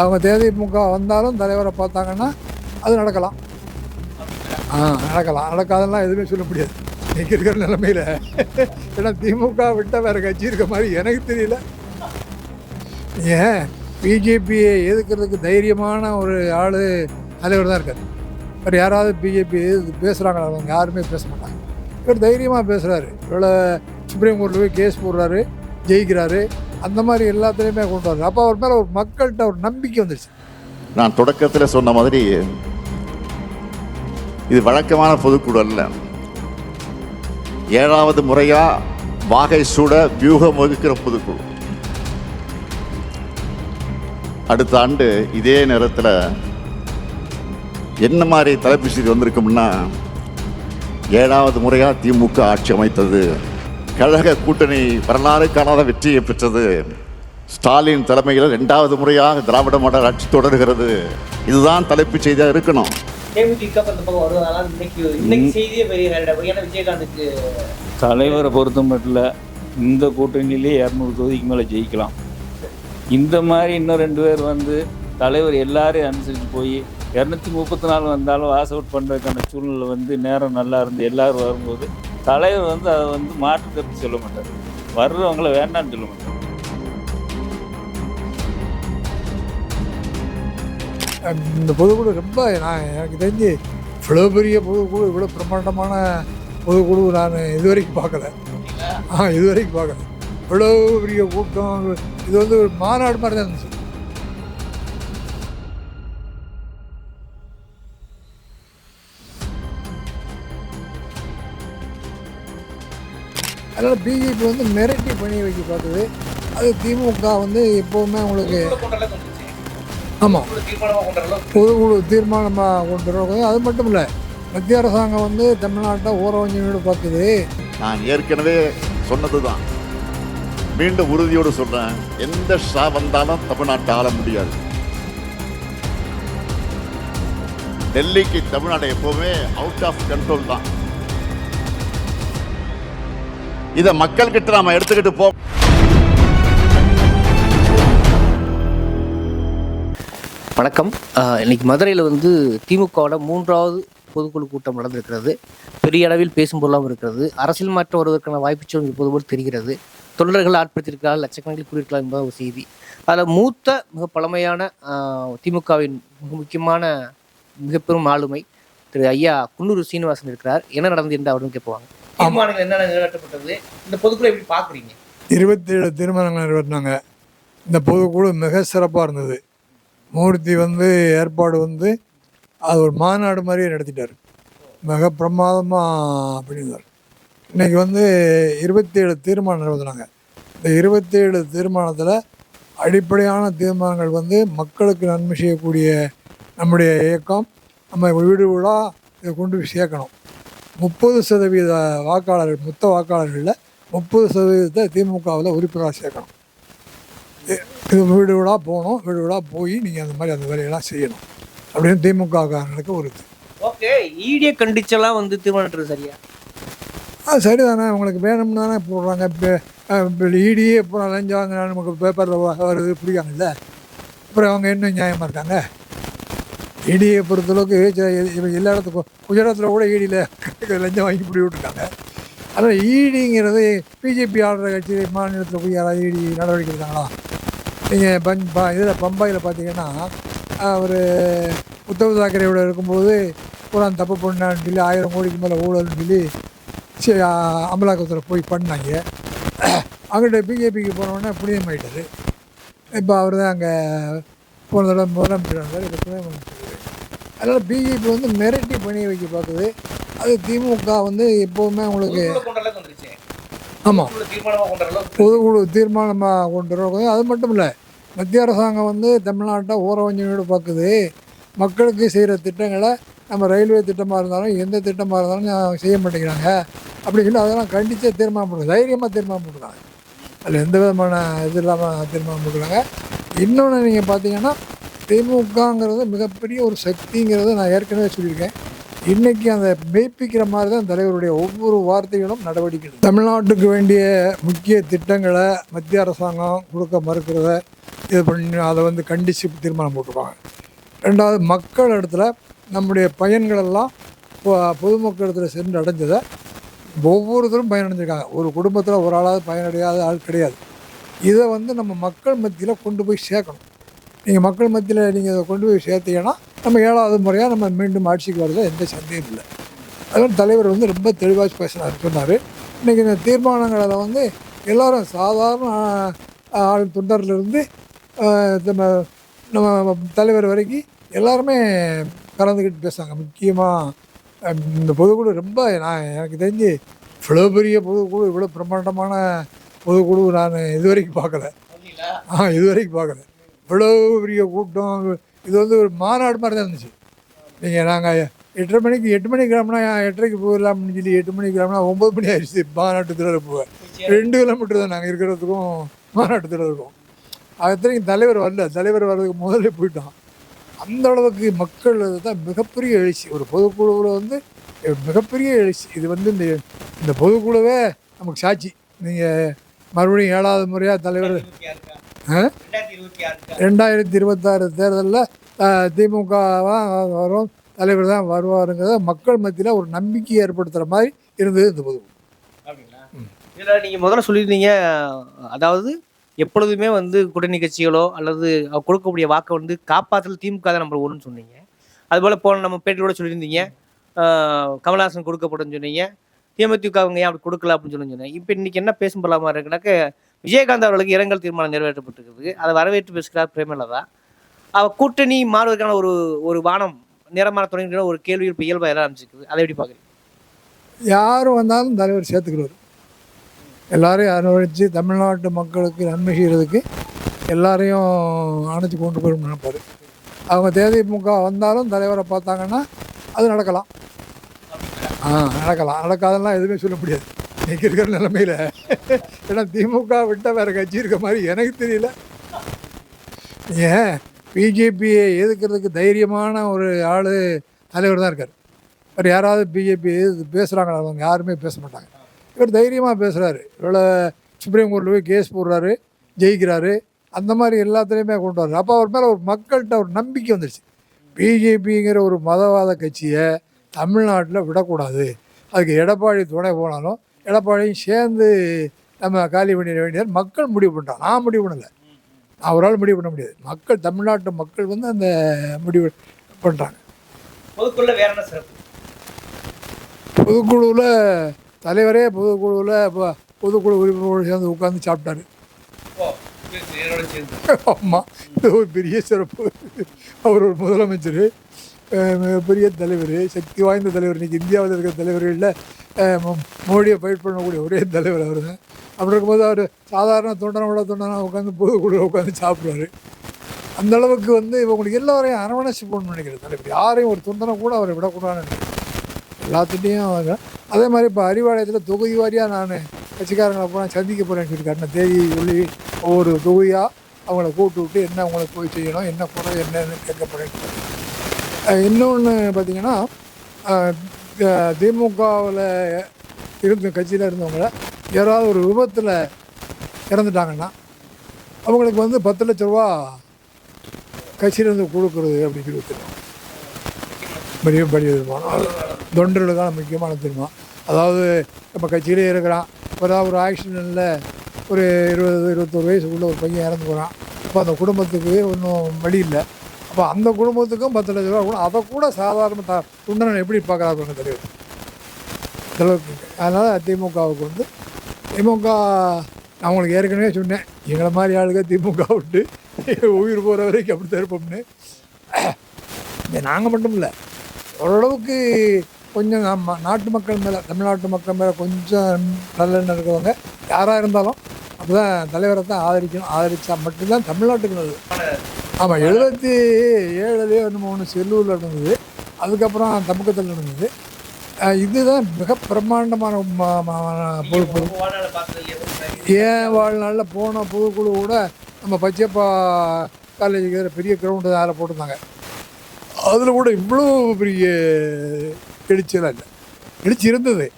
அவங்க தேதிமுக வந்தாலும் தலைவரை பார்த்தாங்கன்னா அது நடக்கலாம். ஆ நடக்கலாம். நடக்காதெல்லாம் எதுவுமே சொல்ல முடியாது. இன்றைக்கி இருக்கிற நிலைமையில். ஏன்னா திமுக விட்ட வேறு கட்சி இருக்க மாதிரி எனக்கு தெரியல. ஏன்? பிஜேபியை எதுக்கிறதுக்கு தைரியமான ஒரு ஆள் தலைவர் தான் இருக்கார். வேறு யாராவது பிஜேபி பேசுகிறாங்களா அவங்க யாருமே பேச மாட்டாங்க. இவர் தைரியமாக பேசுகிறாரு இவ்வளோ சுப்ரீம் கோர்ட்டில் போய் கேஸ் போடுறாரு ஜெயிக்கிறாரு. அந்த மாதிரி எல்லாத்துலேயுமே கொண்டு வர்றாரு அப்போ அவர் மேலே ஒரு மக்கள்கிட்ட ஒரு நம்பிக்கை வந்துடுச்சு நான் தொடக்கத்தில் சொன்ன மாதிரி இது வழக்கமான பொதுக்குழு அல்ல. ஏழாவது முறையாக வாகை சூட வியூகம் வகுக்கிற பொதுக்குழு. அடுத்த ஆண்டு இதே நேரத்தில் என்ன மாதிரி தலைப்பு செய்தி வந்திருக்கும்னா ஏழாவது முறையாக திமுக ஆட்சி அமைத்தது. கழக கூட்டணி வரலாறு காணாத வெற்றியை பெற்றது. ஸ்டாலின் தலைமையில் இரண்டாவது முறையாக திராவிட மாடல் ஆட்சி தொடர்கிறது. இதுதான் தலைப்புச் செய்தியாக இருக்கணும். தலைவரை பொறுத்த மட்டும் இந்த கூட்டணியிலே இரநூறு தொகுதிக்கு மேலே ஜெயிக்கலாம். இந்த மாதிரி இன்னும் ரெண்டு பேர் வந்து தலைவர் எல்லாரையும் அனுசரித்து போய் இரநூத்தி முப்பத்தி நாலு வந்தாலும் வாஸ் அவுட் பண்ணுறதுக்கான சூழ்நிலை வந்து நேரம் நல்லா இருந்து எல்லாரும் வரும்போது தலைவர் வந்து அதை வந்து மாற்று கருத்து சொல்ல மாட்டார். வர்றவங்கள வேண்டாம்னு சொல்ல மாட்டார். இந்த பொதுக்குழு ரொம்ப நான் எனக்கு தெரிஞ்சு இவ்வளோ பெரிய பொதுக்குழு இவ்வளோ பிரம்மாண்டமான பொதுக்குழு நான் இது வரைக்கும் பார்க்கல ஆ இது வரைக்கும் பார்க்கல. இவ்வளோ பெரிய கூட்டம் இது வந்து ஒரு மாநாடு மாதிரி தான் இருந்துச்சு. அதனால் பிஜேபி வந்து மிரட்டி பண்ணி வைக்க பார்க்குது அது திமுக வந்து எப்போவுமே வந்துச்சு ஆமாம் பொதுக்குழு தீர்மானமாக கொண்டு வருவாங்க அது மட்டும் இல்லை மத்திய அரசாங்கம் வந்து தமிழ்நாட்டை ஊரவஞ்சனோடு பார்க்குது. நான் ஏற்கனவே சொன்னது தான் மீண்டும் உறுதியோடு சொல்றேன் எந்த ஷா வந்தாலும் தமிழ்நாட்டை ஆள முடியாது. டெல்லிக்கு தமிழ்நாடு எப்பவுமே அவுட் ஆஃப் கண்ட்ரோல் தான். இதை மக்கள்கிட்ட நாம எடுத்துக்கிட்டு போ வணக்கம். இன்னைக்கு மதுரையில் வந்து திமுகவோட மூன்றாவது பொதுக்குழு கூட்டம் நடந்திருக்கிறது. பெரிய அளவில் பேசும் பொருளாகவும் இருக்கிறது. அரசியல் மாற்றம் வருவதற்கான வாய்ப்பு சூழல் இப்போது போல் தெரிகிறது. தொண்டர்கள் ஆட்படுத்தியிருக்கலாம் லட்சக்கணக்கில் கூறியிருக்கலாம் என்பது ஒரு செய்தி. அதில் மூத்த மிக பழமையான திமுகவின் மிக முக்கியமான மிகப்பெரும் ஆளுமை திரு ஐயா குன்னூர் சீனிவாசன் இருக்கிறார். என்ன நடந்தது என்று அவரும் கேட்பாங்க தீர்மானங்கள் என்னென்ன நிறைவேற்றப்பட்டது? இந்த பொதுக்குழு எப்படி பாக்குறீங்க இருபத்தேழு தீர்மானங்கள் நிறைவேற்றினாங்க. இந்த பொதுக்குழு மிக சிறப்பாக இருந்தது. மூர்த்தி வந்து ஏற்பாடு வந்து அது ஒரு மாநாடு மாதிரியே நடத்திட்டார். மிக பிரமாதமாக பண்ணியிருந்தார். இன்றைக்கி வந்து இருபத்தேழு தீர்மானம் நிறைவேற்றினாங்க. இந்த இருபத்தேழு தீர்மானத்தில் அடிப்படையான தீர்மானங்கள் வந்து மக்களுக்கு நன்மை செய்யக்கூடிய நம்முடைய இயக்கம் நம்ம வீடு வீடாக இதை கொண்டு போய் சேர்க்கணும். முப்பது சதவீத வாக்காளர்கள் மொத்த வாக்காளர்களில் முப்பது சதவீதத்தை திமுகவில் உறுப்பினராக சேர்க்கணும். இது வீடு வீடாக போகணும் வீடு வீடாக போய் நீங்கள் அந்த மாதிரி அந்த வேலையெல்லாம் செய்யணும். அப்படின்னு திமுக காரங்களுக்கு ஒரு. ஓகே ஈடிய கண்டிச்செல்லாம் வந்து தீர்மானம் சரியா? அது சரிதானே உங்களுக்கு வேணும்னு தானே போடுறாங்க இப்போ இப்போ இடியே பூரா லஞ்சம் நமக்கு பேப்பரில் வருது பிடிக்காங்கல்ல அப்புறம் அவங்க இன்னும் நியாயமாக இருக்காங்க? இடியை பொறுத்தளவுக்கு எல்லா இடத்துக்கும் குஜராத்தில் கூட ஈடியில் லஞ்சம் வாங்கி பிடி விட்டுருக்காங்க. அதனால் ஈடிங்கிறது பிஜேபி ஆளுற கட்சி மாநிலத்தில் போய் யாராவது ஈடி நடவடிக்கை எடுத்தாங்களா? நீங்கள் பஞ் ப இதில் பம்பாயில் பார்த்தீங்கன்னா அவர் உத்தவ் தாக்கரேவோட இருக்கும்போது பூரா தப்பு பண்ணான்னு சொல்லி ஆயிரம் கோடிக்கு மேலே ஊழல்னு சொல்லி சரி அமலாக்கத்தில் போய் பண்ணாங்க. அங்கிட்ட பிஜேபிக்கு போனோடனே புனிதமாயிட்டாரு. இப்போ அவர் தான் அங்கே போன தடவை முதலமைச்சர் இருந்தார் இப்போ துணை முதலமைச்சர். அதனால் பிஜேபி வந்து மிரட்டி பண்ணி வைக்க பார்க்குது. அது திமுக வந்து எப்போவுமே வந்துருச்சு. ஆமாம் பொதுக்குழு தீர்மானமாக கொண்டு வருவாங்க அது மட்டும் இல்லை மத்திய அரசாங்கம் வந்து தமிழ்நாட்டை ஊரவஞ்சனோடு பார்க்குது. மக்களுக்கு செய்கிற திட்டங்களை நம்ம ரயில்வே திட்டமாக இருந்தாலும் எந்த திட்டமாக இருந்தாலும் செய்ய மாட்டேங்கிறாங்க. அப்படின்னு சொல்லி அதெல்லாம் கண்டித்து தீர்மானம் போடுறாங்க தைரியமாக தீர்மானம் போட்டுருக்காங்க அதில் எந்த விதமான இது இல்லாமல் தீர்மானம் போட்டுருக்காங்க இன்னொன்று நீங்கள் பார்த்தீங்கன்னா திமுகங்கிறது மிகப்பெரிய ஒரு சக்திங்கிறத நான் ஏற்கனவே சொல்லியிருக்கேன். இன்றைக்கி அந்த மெய்ப்பிக்கிற மாதிரி தான் தலைவருடைய ஒவ்வொரு வார்த்தைகளும் நடவடிக்கை தமிழ்நாட்டுக்கு வேண்டிய முக்கிய திட்டங்களை மத்திய அரசாங்கம் கொடுக்க மறுக்கிறத இது பண்ணி அதை வந்து கண்டித்து தீர்மானம் போட்டுருவாங்க ரெண்டாவது மக்கள் இடத்துல நம்முடைய பயன்களெல்லாம் இப்போ பொதுமக்கள் இடத்துல சென்று அடைஞ்சதை ஒவ்வொருத்தரும் பயனடைஞ்சிருக்காங்க. ஒரு குடும்பத்தில் ஒரு ஆளாவது பயனடையாத ஆள் கிடையாது. இதை வந்து நம்ம மக்கள் மத்தியில் கொண்டு போய் சேர்க்கணும். நீங்கள் மக்கள் மத்தியில் நீங்கள் இதை கொண்டு போய் சேர்த்தீங்கன்னா நம்ம ஏழாவது முறையாக நம்ம மீண்டும் ஆட்சிக்கு வரதுல எந்த சந்தேகம் இல்லை. அதுவும் தலைவர் வந்து ரொம்ப தெளிவாக பேசினார் சொன்னார். இன்றைக்கி இந்த தீர்மானங்களில் வந்து எல்லாரும் சாதாரண ஆள் தொண்டர்லேருந்து நம்ம நம்ம தலைவர் வரைக்கும் எல்லாருமே கலந்துக்கிட்டு பேசுவாங்க முக்கியமாக இந்த பொதுக்குழு ரொம்ப நான் எனக்கு தெரிஞ்சு இவ்வளோ பெரிய பொதுக்குழு இவ்வளோ பிரம்மாண்டமான பொதுக்குழு நான் இது வரைக்கும் பார்க்கல. ஆ இது வரைக்கும் பார்க்கல. இவ்வளோ பெரிய கூட்டம். இது வந்து ஒரு மாநாடு மாதிரி தான் இருந்துச்சு. நீங்கள் நாங்கள் எட்டரை மணிக்கு எட்டு மணிக்கு கிளம்புனா எட்டரைக்கு போயிடலாம்னு சொல்லி எட்டு மணிக்கு கிளம்புனா ஒம்பது மணி ஆயிடுச்சு மாநாட்டு திடல் போக ரெண்டு கிலோமீட்டர் தான் நாங்கள் இருக்கிறதுக்கும் மாநாட்டு திடல் இருக்கோம் அத்தனைக்கும் தலைவர் வரல. தலைவர் வர்றதுக்கு முதல்ல போயிட்டோம் அந்த அளவுக்கு மக்கள் தான் மிகப்பெரிய எழுச்சி. ஒரு பொதுக்குழுவில் வந்து மிகப்பெரிய எழுச்சி. இது வந்து இந்த இந்த பொதுக்குழுவே நமக்கு சாட்சி. நீங்கள் மறுபடியும் ஏழாவது முறையாக தலைவர்? ரெண்டாயிரத்தி இருபத்தாறு தேர்தலில் திமுக வரும் தலைவர் தான் வருவாருங்கிறத மக்கள் மத்தியில் ஒரு நம்பிக்கை ஏற்படுத்துகிற மாதிரி இருந்தது இந்த அப்படிங்களா? இதில் நீங்கள் முதல்ல சொல்லியிருந்தீங்க அதாவது எப்பொழுதுமே வந்து கூட்டணி கட்சிகளோ அல்லது கொடுக்கக்கூடிய வாக்கை வந்து காப்பாற்றல் திமுக தான் நம்பர் ஒன்றுன்னு சொன்னீங்க. அதுபோல் போன நம்ம பேட்டியோட சொல்லியிருந்தீங்க கமலஹாசன் கொடுக்கப்படும் சொன்னீங்க தேமுதிக அவங்க ஏன் அப்படி கொடுக்கல அப்படின்னு சொல்லி சொன்னேன் இப்போ இன்னைக்கு என்ன பேசும் போலாமா இருக்குனாக்க விஜயகாந்த் அவர்களுக்கு இரங்கல் தீர்மானம் நிறைவேற்றப்பட்டிருக்கிறது. அதை வரவேற்று பேசுகிறார் பிரேமலதா. அவ கூட்டணி மாறுவதற்கான ஒரு ஒரு வானம் நிறமான தொடங்கிற ஒரு கேள்வி இப்போ இயல்பாக எல்லாம் ஆரம்பிச்சிருக்குது அதை எப்படி பார்க்குறீங்க? யார் வந்தாலும் தலைவர் சேர்த்துக்கிறார். எல்லாரையும் அனுபவித்து தமிழ்நாட்டு மக்களுக்கு நன்மை செய்கிறதுக்கு எல்லாரையும் அணைச்சி கொண்டு போயிடும் நினைப்பார். அவங்க தேதிமுக வந்தாலும் தலைவரை பார்த்தாங்கன்னா அது நடக்கலாம். ஆ நடக்கலாம். நடக்காதெல்லாம் எதுவுமே சொல்ல முடியாது. இன்னைக்கு இருக்கிற நிலமையில. ஏன்னா திமுக விட்டால் வேறு கட்சி இருக்க மாதிரி எனக்கு தெரியல. ஏன்? பிஜேபியை எதிர்க்கிறதுக்கு தைரியமான ஒரு ஆள் தலைவர் தான் இருக்கார். அவர் யாராவது பிஜேபி எது பேசுகிறாங்களா அவங்க யாருமே பேச மாட்டாங்க. இவர் தைரியமாக பேசுகிறாரு இவ்வளோ சுப்ரீம் கோர்ட்டில் போய் கேஸ் போடுறாரு ஜெயிக்கிறாரு. அந்த மாதிரி எல்லாத்துலேயுமே கொண்டு வர்றாரு. அப்போ அவர் மேலே ஒரு மக்கள்கிட்ட ஒரு நம்பிக்கை வந்துடுச்சு பிஜேபிங்கிற ஒரு மதவாத கட்சியை தமிழ்நாட்டில் விடக்கூடாது. அதுக்கு எடப்பாடி துணை போனாலும் எடப்பாடியும் சேர்ந்து நம்ம காலி பண்ணிட வேண்டியது மக்கள் முடிவு பண்ணிட்டான் நான் முடிவு பண்ணலை. நான் ஒரு ஆள் முடிவு பண்ண முடியாது. மக்கள் தமிழ்நாட்டு மக்கள் வந்து அந்த முடிவு பண்ணுறாங்க பொதுக்குள்ள வேற என்ன சிறப்பு? பொதுக்குழுவில் தலைவரே பொதுக்குழுவில் இப்போ பொதுக்குழு உறுப்பினரோடு சேர்ந்து உட்காந்து சாப்பிட்டாரு. ஆமாம் இது ஒரு பெரிய சிறப்பு. அவர் ஒரு முதலமைச்சர். மிகப்பெரிய தலைவர் சக்தி வாய்ந்த தலைவர் இன்றைக்கி இந்தியாவில் இருக்கிற தலைவர்களில் மோடியை ஃபைட் பண்ணக்கூடிய ஒரே தலைவர் அவர் தான் அப்படி இருக்கும்போது அவர் சாதாரண தொண்டனோட தொண்டனா உட்காந்து பொதுக்குழுவில் உட்காந்து சாப்பிடுவாரு. அந்த அளவுக்கு வந்து இவங்களுக்கு எல்லாரையும் அரவணைச்சு போகணும்னு நினைக்கிறேன் தலைவர். யாரையும் ஒரு தொண்டனை கூட அவரை விடக்கூடாதுன்னு நினைக்கிறேன். எல்லாத்துட்டையும் அவங்க அதே மாதிரி இப்போ அறிவாலயத்தில் தொகுதி வாரியாக நான் கட்சிக்காரங்களை போனால் சந்திக்க போகிறேன்னு சொல்லியிருக்காரு தேதி சொல்லி ஒவ்வொரு தொகுதியாக அவங்கள கூப்பிட்டு விட்டு என்ன அவங்கள போய் செய்யணும் என்ன குறை என்னன்னு கேட்க போகிறேன்னு இன்னொன்று பார்த்தீங்கன்னா திமுகவில் இருந்த கட்சியில் இருந்தவங்கள யாராவது ஒரு விபத்தில் இறந்துட்டாங்கன்னா அவங்களுக்கு வந்து பத்து லட்ச ரூபா கட்சியிலேருந்து கொடுக்குறது அப்படின்னு சொல்லி வச்சுருக்கோம் பெரிய பெரிய தீர்மானம் தொண்டர்களுக்கான முக்கியமான தீர்மானம் அதாவது நம்ம கட்சியிலே இருக்கிறான். இப்போ ஏதாவது ஒரு ஆக்சிடெண்ட்டில் ஒரு இருபது இருபத்தொரு வயசுக்குள்ளே ஒரு பையன் இறந்து போகிறான் அப்போ அந்த குடும்பத்துக்கு ஒன்றும் வழி இல்லை. அப்போ அந்த குடும்பத்துக்கும் பத்து லட்ச ரூபா கூட அதை கூட சாதாரண த துண்டனை எப்படி பார்க்குறாங்க தெரியும் செலவுக்கு அதனால் திமுகவுக்கு வந்து திமுக நான் உங்களுக்கு ஏற்கனவே சொன்னேன் எங்களை மாதிரி ஆளுங்க திமுக விட்டு உயிர் போகிற வரைக்கும் அப்படி தான் இருப்போம்னு. நாங்கள் மட்டும் இல்லை ஓரளவுக்கு கொஞ்சம் நம்ம நாட்டு மக்கள் மேலே தமிழ்நாட்டு மக்கள் மேலே கொஞ்சம் நல்லெண்ணம் இருக்கிறவங்க யாராக இருந்தாலும் அப்போ தான் தலைவரை தான் ஆதரிக்கணும். ஆதரித்தா மட்டும்தான் தமிழ்நாட்டுக்கு நல்லது. ஆமாம் எழுபத்தி ஏழுலேயே வந்து ஒன்று செல்லூரில் நடந்தது. அதுக்கப்புறம் தமுக்கத்தில் நடந்தது. இதுதான் மிக பிரம்மாண்டமான ம- பொறுப்பு ஏன் வாழ்நாளில் போன புதுக்குழு கூட நம்ம பச்சைப்பா காலேஜுக்கு பெரிய கிரவுண்டு அதில் போட்டிருந்தாங்க. அதில் கூட இவ்வளோ பெரிய எழுச்சியெல்லாம் இல்லை. எழுச்சி இருந்தது.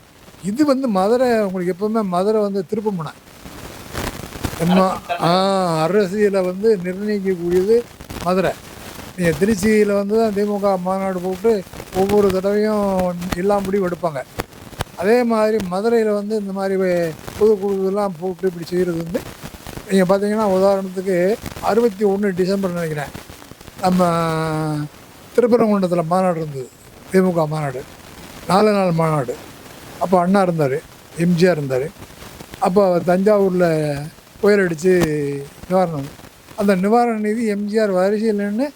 இது வந்து மதுரை உங்களுக்கு எப்போவுமே மதுரை வந்து திருப்பமுனை அரசியலை வந்து நிர்ணயிக்கக்கூடியது மதுரை. நீங்கள் திருச்சியில் வந்து தான் திமுக மாநாடு போட்டு ஒவ்வொரு தடவையும் எல்லா முடிவு எடுப்பாங்க. அதே மாதிரி மதுரையில் வந்து இந்த மாதிரி வே- பொதுக்குழுலாம் போட்டு இப்படி செய்கிறது வந்து நீங்கள் பார்த்தீங்கன்னா உதாரணத்துக்கு அறுபத்தி ஒன்று டிசம்பர் நினைக்கிறேன். நம்ம திருப்பரங்குன்றத்தில் மாநாடு இருந்தது திமுக மாநாடு. நாலு நாள் மாநாடு. அப்போ அண்ணா இருந்தார் எம்ஜிஆர் இருந்தார். அப்போ தஞ்சாவூரில் புயல் அடித்து நிவாரணம். அந்த நிவாரண நிதி எம்ஜிஆர் வரிசையில் நின்று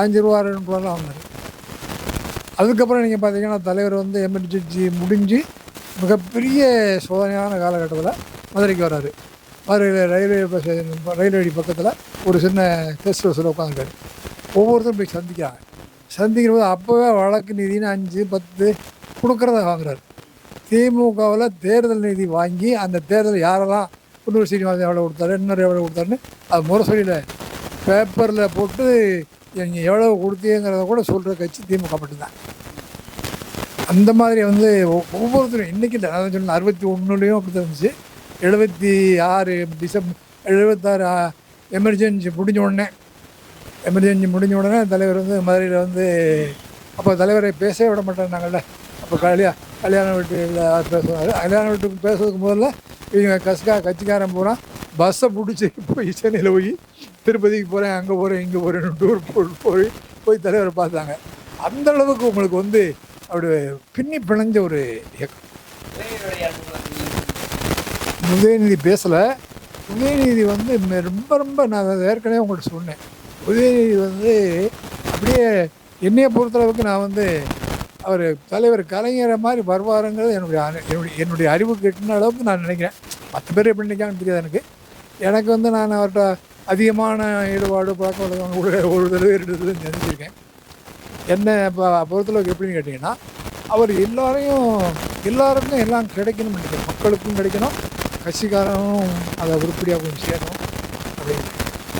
அஞ்சு ரூபா ரெண்டு ரூபாலாம் அதுக்கப்புறம் நீங்கள் பார்த்தீங்கன்னா தலைவர் வந்து எமர்ஜென்சி முடிஞ்சு மிகப்பெரிய சோதனையான காலகட்டத்தில் மதுரைக்கு வராரு. மதுரையில் ரயில்வே பஸ் ரயில்வே வழி பக்கத்தில் ஒரு சின்ன டெஸ்ட் ஹவுஸில் உட்காந்துருக்காரு ஒவ்வொருத்தரும் போய் சந்திக்கிறாங்க. சந்திக்கிற போது அப்போவே வழக்கு நிதின்னு அஞ்சு பத்து கொடுக்குறத வாங்குறாரு. திமுகவில் தேர்தல் நிதி வாங்கி அந்த தேர்தல் யாரெல்லாம் குன்னூர் சீனிவாசன் எவ்வளோ கொடுத்தாரு இன்னொரு எவ்வளோ கொடுத்தாருன்னு அது முரசொலியில் பேப்பரில் போட்டு நீங்கள் எவ்வளோ கொடுத்தீங்கிறத கூட சொல்கிற கட்சி திமுக மட்டும்தான். அந்த மாதிரி வந்து ஒவ்வொருத்தரும் இன்றைக்கி இல்லை நான் சொன்ன அறுபத்தி ஒன்றுலேயும் அப்படி தான் இருந்துச்சு. எழுபத்தி ஆறு டிசம்பர் எழுபத்தாறு எமர்ஜென்சி முடிஞ்ச உடனே எமர்ஜென்சி முடிஞ்ச உடனே தலைவர் வந்து மதுரையில் வந்து அப்போ தலைவரை பேசவே விட மாட்டேன்னாங்கல்ல அப்போ கல்யா கல்யாண வீட்டில் பேசுவார். கல்யாண வீட்டுக்கு பேசுறதுக்கு முதல்ல இவங்க கஸ்கா கட்சிக்காரன் பூரா பஸ்ஸை பிடிச்சி போய் சென்னையில் போய் திருப்பதிக்கு போகிறேன் அங்கே போகிறேன் இங்கே போகிறேன் டூர் போட்டு போய் போய் தலைவரை பார்த்தாங்க. அந்த அளவுக்கு உங்களுக்கு வந்து அப்படி பின்னி பிணைஞ்ச ஒரு இயக்கம். உதயநிதி பேசலை. உதயநிதி வந்து ரொம்ப ரொம்ப நான் ஏற்கனவே உங்கள்கிட்ட சொன்னேன். உதயநிதி வந்து அப்படியே என்னையை பொறுத்தளவுக்கு நான் வந்து அவர் தலைவர் கலைஞரை மாதிரி வருவாருங்கிறது என்னுடைய என்னுடைய என்னுடைய அறிவு எட்டின அளவுக்கு நான் நினைக்கிறேன். மற்ற பேர் எப்படி நினைக்கான்னு தெரியாது எனக்கு. எனக்கு வந்து நான் அவர்கிட்ட அதிகமான ஈடுபாடு பழக்க வழக்கம் கூட ஒரு தடவை இருந்தது நினைச்சிருக்கேன் என்ன இப்போ பொறுத்தளவுக்கு எப்படின்னு கேட்டிங்கன்னா அவர் எல்லாரையும் எல்லாருக்கும் எல்லாம் கிடைக்கணும்னு நினைக்கிறேன். மக்களுக்கும் கிடைக்கணும் கட்சிக்காரனும் அதை உருப்படியாக கொஞ்சம் சேரணும் அப்படின்னு.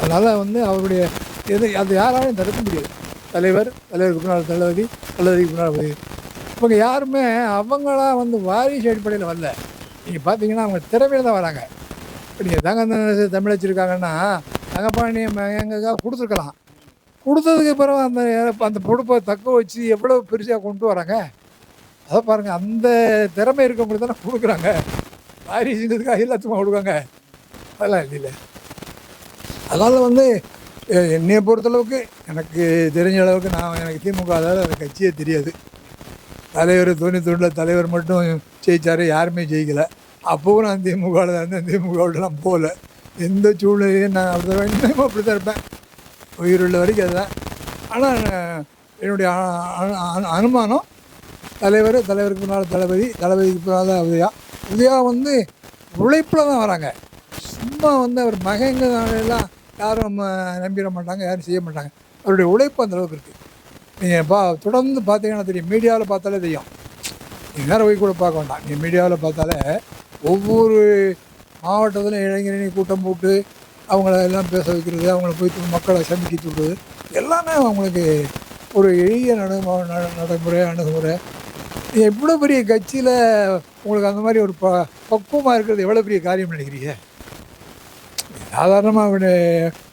அதனால் வந்து அவருடைய எது அது யாராலையும் தடுக்க முடியாது. தலைவர் தலைவருக்கு முன்னால் தளபதி தளபதிக்கு முன்னால் இவங்க யாருமே அவங்களாம் வந்து வாரிசு அடிப்படையில் வரல. நீங்கள் பார்த்தீங்கன்னா அவங்க திறமையில் தான் வராங்க. இப்போ நீங்கள் தங்க தமிழ் வச்சுருக்காங்கன்னா தங்கப்பாணி எங்களுக்காக கொடுத்துருக்கலாம். கொடுத்ததுக்கு பிறகு அந்த அந்த பொடுப்பை தக்க வச்சு எவ்வளோ பெருசாக கொண்டு வராங்க? அதை பாருங்கள் அந்த திறமை இருக்கவங்களுக்கு தானே கொடுக்குறாங்க. வாரிசுங்கிறதுக்காக எல்லாத்துக்கும் கொடுக்காங்க அதெல்லாம் இல்லை. அதனால் வந்து என்னையை பொறுத்தளவுக்கு எனக்கு தெரிஞ்ச அளவுக்கு நான் எனக்கு திமுக அதாவது அந்த கட்சியே தெரியாது. தலைவர் துணி துண்டில் தலைவர் மட்டும் ஜெயித்தார் யாருமே ஜெயிக்கலை. அப்போவும் நான் திமுகவில் தான் இருந்தேன் திமுகவிலாம் போகல. எந்த சூழ்நிலையும் நான் அப்படி தான் அப்படி தான் இருப்பேன். உயிருள்ள வரைக்கும் அதுதான். ஆனால் என்னுடைய அனுமானம் தலைவர் தலைவருக்கு முன்னால் தளபதி தளபதிக்கு முன்னால் உதயா. உதயா வந்து உழைப்பில் தான் வராங்க. சும்மா வந்து அவர் மகங்கிறதால யாரும் நம்ம நம்பிட மாட்டாங்க யாரும் செய்ய மாட்டாங்க. அவருடைய உழைப்பு அந்த அளவுக்கு இருக்குது நீங்கள் பா தொடர்ந்து பார்த்தீங்கன்னா தெரியும் மீடியாவில் பார்த்தாலே தெரியும். நீங்கள் நேரம் போய் கூட பார்க்க வேண்டாம். நீங்கள் மீடியாவில் பார்த்தாலே ஒவ்வொரு மாவட்டத்திலும் இளைஞரணி கூட்டம் போட்டு அவங்கள எல்லாம் பேச வைக்கிறது அவங்கள போய் மக்களை சந்திக்க சொல்கிறது எல்லாமே அவங்களுக்கு ஒரு எளிய நடைமு நட- நடைமுறை அணுகுமுறை. எவ்வளோ பெரிய கட்சியில் உங்களுக்கு அந்த மாதிரி ஒரு ப பக்குவமாக இருக்கிறது எவ்வளோ பெரிய காரியம் நினைக்கிறீங்க? சாதாரணமாக அவனு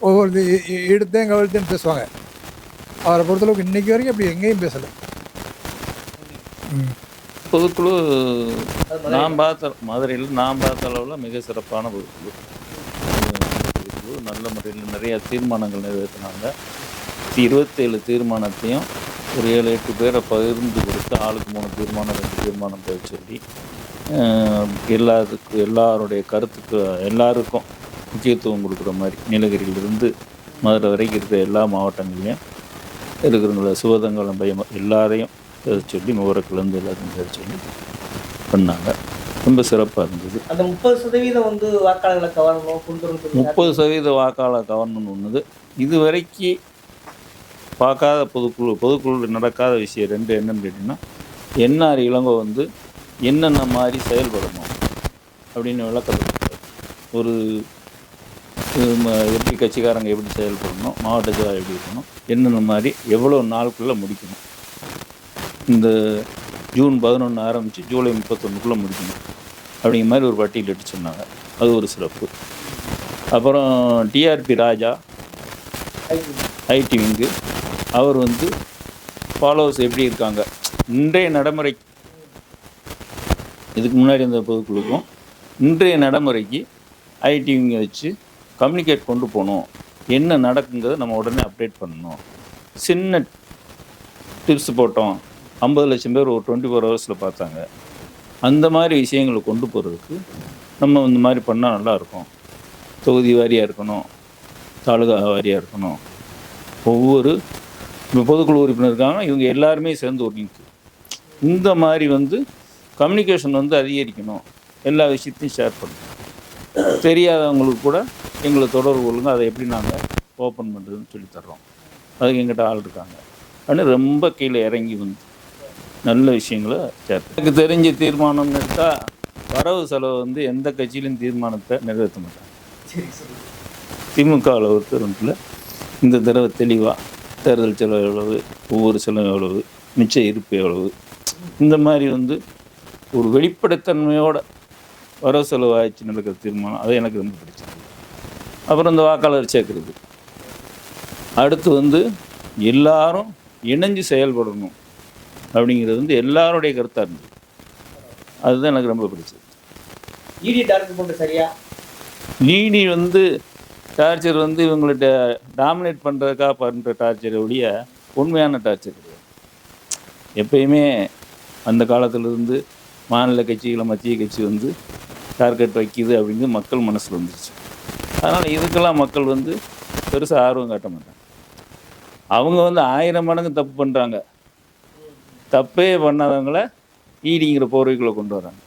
ஒவ்வொரு எடுத்தேன் கவிழ்த்தேன்னு பேசுவாங்க. அவரை பொறுத்தளவுக்கு இன்றைக்கி வரைக்கும் அப்படி எங்கேயும் பேசலை. பொதுக்குழு நான் பார்த்த மதுரையில் நான் பார்த்த அளவில் மிக சிறப்பான பொதுக்குழு. பொதுக்குழு நல்ல முறையில் நிறைய தீர்மானங்கள் நிறைவேற்றினாங்க. இருபத்தேழு தீர்மானத்தையும் ஒரு ஏழு எட்டு பேரை பகிர்ந்து கொடுத்து ஆளுக்கு மூணு தீர்மானம் ரெண்டு தீர்மானம் போய் சொல்லி அஹ், எல்லாத்துக்கு எல்லாருடைய கருத்துக்கு எல்லாருக்கும் முக்கியத்துவம் கொடுக்குற மாதிரி நீலகிரியிலிருந்து மதுரை வரைக்கும் இருக்கிற எல்லா மாவட்டங்கள்லையும் இருக்கிறவங்கள சிவதங்கலம் பையன் எல்லாரையும் சொல்லி முகரக்குலேருந்து எல்லாத்தையும் பேச சொல்லி பண்ணாங்க. ரொம்ப சிறப்பாக இருந்தது. அந்த முப்பது சதவீதம் வந்து வாக்காளர்களை கவரணும் கொண்டு முப்பது சதவீத வாக்காளர் கவர்மெண்ட் ஒன்றுது இது வரைக்கும் பார்க்காத பொதுக்குழு பொதுக்குழு நடக்காத விஷயம் ரெண்டு என்னன்னு கேட்டிங்கன்னா என்ஆர் இளங்கோ வந்து என்னென்ன மாதிரி செயல்படணும் அப்படின்னு விளக்கத்தை. ஒரு எப்படி கட்சிக்காரங்க எப்படி செயல்படணும் மாவட்ட செயலாளர் எப்படி இருக்கணும் என்னென்ன மாதிரி எவ்வளோ நாளுக்குள்ளே முடிக்கணும். இந்த ஜூன் பதினொன்று ஆரம்பித்து ஜூலை முப்பத்தொன்றுக்குள்ளே முடிக்கணும். அப்படிங்கிற மாதிரி ஒரு பட்டியலிட்டு சொன்னாங்க. அது ஒரு சிறப்பு. அப்புறம் டிஆர்பி ராஜா ஐடி விங்கு அவர் வந்து ஃபாலோவர்ஸ் எப்படி இருக்காங்க இன்றைய நடைமுறை இதுக்கு முன்னாடி இருந்த பொதுக்குழுக்கும் இன்றைய நடைமுறைக்கு ஐடி விங்கை வச்சு கம்யூனிகேட் கொண்டு போகணும். என்ன நடக்குங்கிறத நம்ம உடனே அப்டேட் பண்ணணும். சின்ன டிப்ஸ் போட்டோம். ஐம்பது லட்சம் பேர் ஒரு டுவெண்ட்டி ஃபோர் ஹவர்ஸில் பார்த்தாங்க. அந்த மாதிரி விஷயங்களை கொண்டு போகிறதுக்கு நம்ம இந்த மாதிரி பண்ணால் நல்லாயிருக்கும் தொகுதி வாரியாக இருக்கணும். தாலுகா வாரியாக இருக்கணும். ஒவ்வொரு இப்போ பொதுக்குழு உறுப்பினர் இருக்காங்கன்னா இவங்க எல்லாருமே சேர்ந்து ஒரு லிங்க் இந்த மாதிரி வந்து கம்யூனிகேஷன் வந்து அதிகரிக்கணும். எல்லா விஷயத்தையும் ஷேர் பண்ணணும். தெரியாதவங்களுக்கு கூட எங்களை தொடர்பு கொள்ளுங்க அதை எப்படி நாங்கள் ஓப்பன் பண்ணுறதுன்னு சொல்லி தர்றோம். அதுக்கு எங்கிட்ட ஆள் இருக்காங்க. ஆனால் ரொம்ப கீழே இறங்கி வந்து நல்ல விஷயங்களை ஷேர் எனக்கு தெரிஞ்ச தீர்மானம்னு எடுத்தால் வரவு செலவு வந்து எந்த கட்சியிலும் தீர்மானத்தை நிறைவேற்ற மாட்டாங்க. திமுகவில் ஒருத்தருல இந்த தடவை தெளிவாக தேர்தல் செலவு எவ்வளவு ஒவ்வொரு செலவு எவ்வளவு மிச்ச இருப்பு எவ்வளவு இந்த மாதிரி வந்து ஒரு வெளிப்படைத்தன்மையோட வரவு செலவு ஆயிடுச்சு நடக்கிற தீர்மானம் அது எனக்கு ரொம்ப பிடிச்சது அப்புறம் இந்த வாக்காளர் சேர்க்கறது. அடுத்து வந்து எல்லாரும் இணைஞ்சு செயல்படணும் அப்படிங்கிறது வந்து எல்லாருடைய கருத்தாக இருந்தது. அதுதான் எனக்கு ரொம்ப பிடிச்சது. இடி டார்கெட் போட்டு சரியா? நீடி வந்து டார்ச்சர் வந்து இவங்கள்ட்ட டாமினேட் பண்ணுறதுக்காக பண்ணுற டார்ச்சர் ஒழிய உண்மையான டார்ச்சர் கிடையாது. எப்பயுமே அந்த காலத்திலிருந்து மாநில கட்சிகளை மத்திய கட்சி வந்து டார்கெட் வைக்கிது அப்படிங்கிறது மக்கள் மனசில் வந்துருச்சு. அதனால் இதுக்கெல்லாம் மக்கள் வந்து பெருசாக ஆர்வம் காட்ட மாட்டாங்க. அவங்க வந்து ஆயிரம் மடங்கு தப்பு பண்ணுறாங்க தப்பே பண்ணாதவங்கள ஈடிங்கிற போர்வைக்குள்ளே கொண்டு வராங்க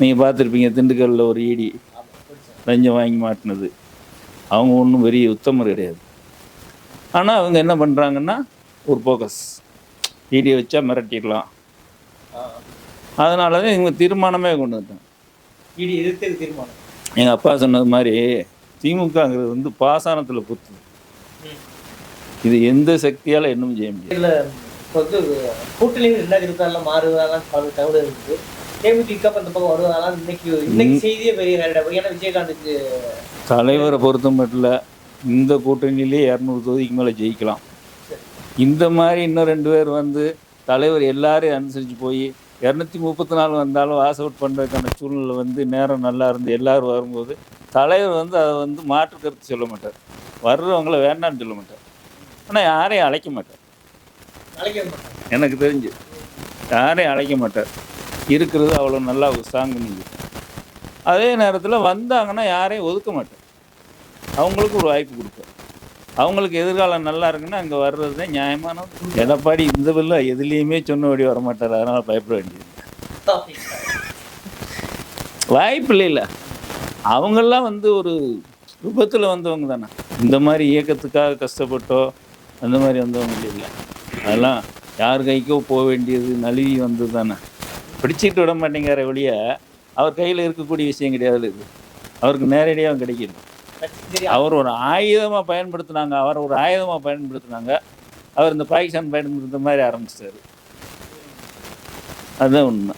நீங்கள் பார்த்துருப்பீங்க திண்டுக்கல்லில் ஒரு ஈடி லஞ்சம் வாங்கி மாட்டினது. அவங்க ஒன்றும் பெரிய உத்தமர் கிடையாது. ஆனால் அவங்க என்ன பண்ணுறாங்கன்னா ஒரு ஃபோக்கஸ் ஈடியை வச்சா மிரட்டிடலாம். அதனால தான் இவங்க தீர்மானமே கொண்டு வந்தாங்க இடி எதிர்த்து தீர்மானம். எங்கள் அப்பா சொன்னது மாதிரி திமுகங்கிறது வந்து பாசானத்தில் புத்து இது எந்த சக்தியால் என்னும் செய்ய முடியாது. இதுல இப்போ வந்து மாறுவதாலாம் பல தகவல் இருக்குது தேமுதிக இந்த பக்கம் வருவதாலாம் இன்னைக்கு இன்னைக்கு செய்தியே பெரிய ஏன்னா விஜயகாந்துக்கு தலைவரை பொறுத்த மட்டும் இந்த கூட்டணியிலே இரநூறு தொகுதிக்கு மேலே ஜெயிக்கலாம். இந்த மாதிரி இன்னும் ரெண்டு பேர் வந்து தலைவர் எல்லாரையும் அனுசரித்து போய் இரநூத்தி முப்பத்தி நாலு வந்தாலும் வாஸ் அவுட் பண்ணுறதுக்கான சூழ்நிலை வந்து நேரம் நல்லா இருந்து எல்லோரும் வரும்போது தலைவர் வந்து அதை வந்து மாற்று கருத்து சொல்ல மாட்டார். வர்றவங்கள வேண்டாம்னு சொல்ல மாட்டார். ஆனால் யாரையும் அழைக்க மாட்டார். அழைக்க எனக்கு தெரிஞ்சு யாரையும் அழைக்க மாட்டார். இருக்கிறது அவ்வளோ நல்லா ஸ்ட்ராங் அதே நேரத்தில் வந்தாங்கன்னா யாரையும் ஒதுக்க மாட்டார். அவங்களுக்கு ஒரு வாய்ப்பு கொடுப்பார். அவங்களுக்கு எதிர்காலம் நல்லா இருக்குன்னா அங்கே வர்றது தான் நியாயமான எடப்பாடி இந்த பில்ல எதுலேயுமே சொன்னபடி வர மாட்டார். அதனால் பயப்பட வேண்டியது வாய்ப்பு இல்லைல்ல அவங்கெல்லாம் வந்து ஒரு விபத்தில் வந்தவங்க தானே. இந்த மாதிரி இயக்கத்துக்காக கஷ்டப்பட்டோ அந்த மாதிரி வந்தவங்க இல்லை. அதெல்லாம் யார் கைக்கோ போக வேண்டியது நழுவி வந்தது தானே. பிடிச்சிட்டு விட மாட்டேங்கிற வழிய அவர் கையில் இருக்கக்கூடிய விஷயம் கிடையாது. இது அவருக்கு நேரடியாக கிடைக்கிது அவர் ஒரு ஆயுதமாக பயன்படுத்தினாங்க அவர் ஒரு ஆயுதமாக பயன்படுத்தினாங்க. அவர் இந்த பாகிஸ்தான் பயன்படுத்துகிற மாதிரி ஆரம்பிச்சிட்டாரு. அதுதான் உண்மை.